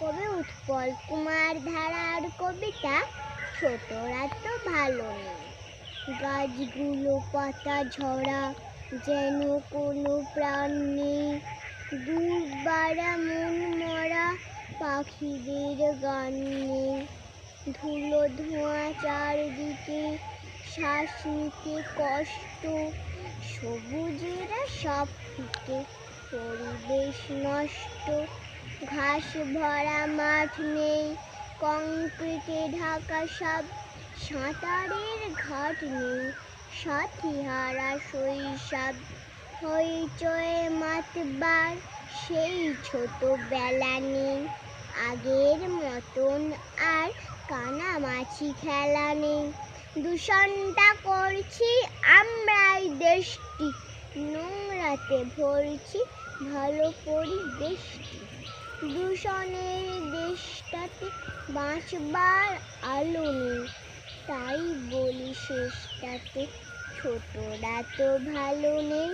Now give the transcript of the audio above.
কবি উৎপল কুমার ধারার কবিতা ছোটরা তো ভালো নেই। গাছগুলো পাতা ঝরা, যেন কোনো প্রাণ নেই। দূর মন মরা পাখিদের গান নেই। ধুলো ধোঁয়া চারদিকে, শ্বাস নিতে কষ্ট। সবুজেরা সব ফিকে পরিবেশ নষ্ট। ঘাস ভরা মাঠ নেই, কংক্রিটে ঢাকা সব সাঁতারের ঘাট নেই। সাথী হারা শৈশব হইচয়ে মাতবার, সেই ছোটবেলা নেই। আগের মতন আর কানামাছি খেলা নেই। দূষণটা করছি আমরাই দেশটি, নোংরাতে ভরছি ভালো পরিবেশটি। দূষণের দেশটাতে বাঁচবার আলো নেই। তাই বলি শেষটাতে ছোটরা তো ভালো নেই।